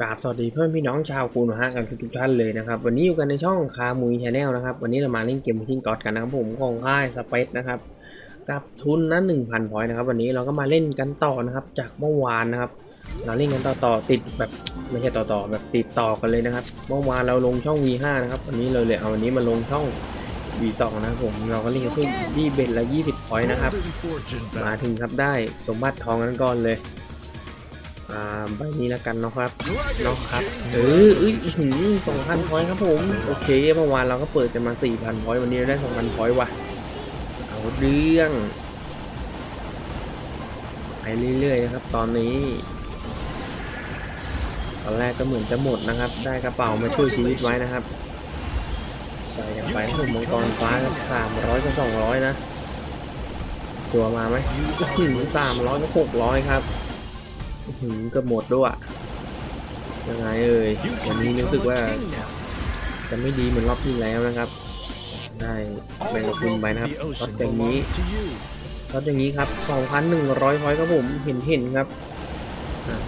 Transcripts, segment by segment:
กราบสวัสดีเพื่อนพี่น้องชาวคูนฮะกันทุกท่านเลยนะครับ วันนี้อยู่กันในช่องคามุยชาแนลนะครับ วันนี้เรามาเล่นเกมทิ้งกอดกันนะครับผมของค่ายสเปซนะครับกับทุนนะหนึ่งพันพอยต์นะครับ วันนี้เราก็มาเล่นกันต่อนะครับ จากเมื่อวานนะครับ เราเล่นกันต่อต่อติดแบบไม่ใช่ต่อต่อแบบติดต่อกันเลยนะครับ เมื่อวานเราลงช่อง V5 นะครับวันนี้เราเลยเอาวันนี้มาลงช่อง V2 นะครับผมเราก็เล่นกันที่ที่เบ็ดละ20พอยต์นะครับ มาถึงครับได้สมบัติทองกันก่อนเลย อ่าใบนี้แล้วกันเนาะครับเนาะครับเออเอ้ยสองพันพอยครับผมโอเคเมื่อวานเราก็เปิดกันมาสี่พันพอยวันนี้ได้สองพันพอยว่ะเอาเรื่องไปเรื่อยๆนะครับ ตอนนี้ตอนแรกก็เหมือนจะหมดนะครับ ได้กระเป๋ามาช่วยชีวิตไว้นะครับใส่กันไปครับผมมังกรฟ้าครับสามร้อยกับสองร้อยนะ ตัวมาไหมถึงสามร้อยกับหกร้อยครับ ถึงก็หมดด้วยยังไงเอ่ยวันนี้รู้สึกว่า จะไม่ดีเหมือนรอบที่แล้วนะครับ ได้แบ่งกับคุณไปนะครับช็อตอย่างนี้ช็อตอย่างนี้ครับ 2,100พอยต์ครับผมเห็นเห็นครับ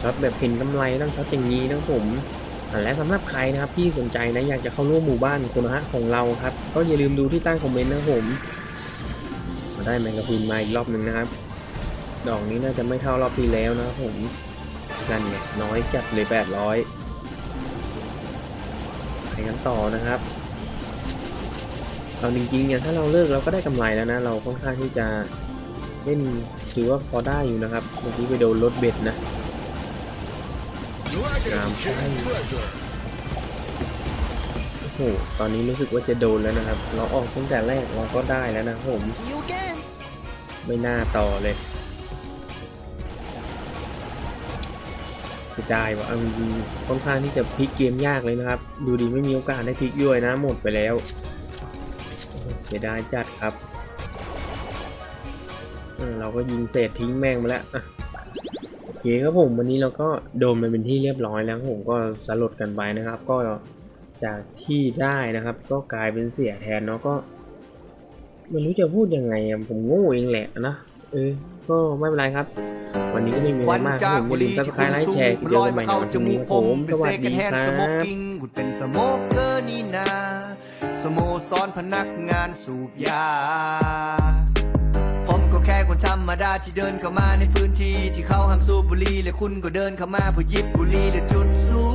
ช็อตแบบเห็นกำไรต้องช็อตอย่างนี้นะครับผมและสำหรับใครนะครับที่สนใจนะอยากจะเข้าร่วมหมู่บ้านคุณฮะของเราครับ ก็อย่าลืมดูที่ใต้คอมเมนต์นะครับผม มาได้แมงกะพรุนมาอีกรอบหนึ่งนะครับ ดอกนี้น่าจะไม่เท่ารอบที่แล้วนะผม นั่นเนี่ยน้อยจัดเลย800ไปกันต่อนะครับเอาจริงๆเนี่ยถ้าเราเลิกเราก็ได้กำไรแล้วนะ เราค่อนข้างที่จะเล่นถือว่าพอได้อยู่นะครับเมื่อกี้ไปโดนรถเบ็ดนะงามใช่โอ้โหตอนนี้รู้สึกว่าจะโดนแล้วนะครับ เราออกตั้งแต่แรกเราก็ได้แล้วนะผม ไม่น่าต่อเลย เสียดายว่ะเอาจริงค่อนข้างที่จะพลิกเกมยากเลยนะครับ ดูดีไม่มีโอกาสได้พลิกด้วยนะ หมดไปแล้วเสียดายจัดครับเราก็ยิงเศษทิ้งแม่งมาแล้วโอเคครับผมวันนี้เราก็โดนมันเป็นที่เรียบร้อยแล้วผมก็สลดกันไปนะครับ ก็จากที่ได้นะครับ ก็กลายเป็นเสียแทนเนาะก็ไม่รู้จะพูดยังไงผมโง่เองแหละนะเออก็ไม่เป็นไรครับ วันนี้ก็ไม่มีอะไรวันมากคจารับกผมอย่าลืบุรีมซับที่สไครคุณต์ไลค์สูแชร์บกิจมันกรลรอยมใหม่มาในเข้าวันจมูนี้กครับผผมมเป็นสเซวัสกดีแฮนครัสโมกบกิ้งคุณเป็นสโมกเกอร์นี่นาสโมสรพนักงานสูบยา ผมก็แค่คนธรรมดาที่เดินเข้ามาในพื้นที่ที่เขาห้ามสูบบุหรี่และคุณก็เดินเข้ามาเพื่อหยิบบุหรี่และจุดสูบ